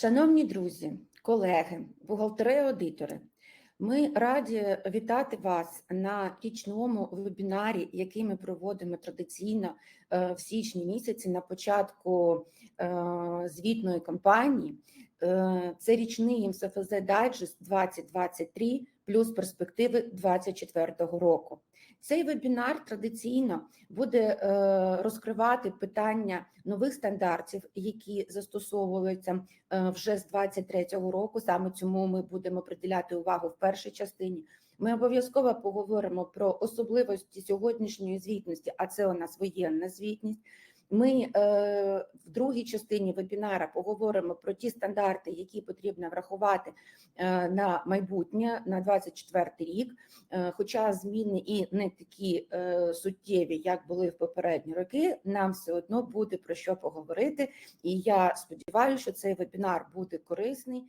Шановні друзі, колеги, бухгалтери-аудитори, ми раді вітати вас на річному вебінарі, який ми проводимо традиційно е, в січні місяці на початку е, звітної кампанії. Е, Це річний МСФЗ Дайджест 2023 плюс перспективи 2024 року. Цей вебінар традиційно буде е, розкривати питання нових стандартів, які застосовуються е, вже з 23-го року. Саме цьому ми будемо приділяти увагу в першій частині. Ми обов'язково поговоримо про особливості сьогоднішньої звітності, а це у нас воєнна звітність. Ми е, в другій частині вебінара поговоримо про ті стандарти, які потрібно врахувати е, на майбутнє на 24 рік. Е, хоча зміни і не такі е, суттєві, як були в попередні роки, нам все одно буде про що поговорити. І я сподіваюся, що цей вебінар буде корисний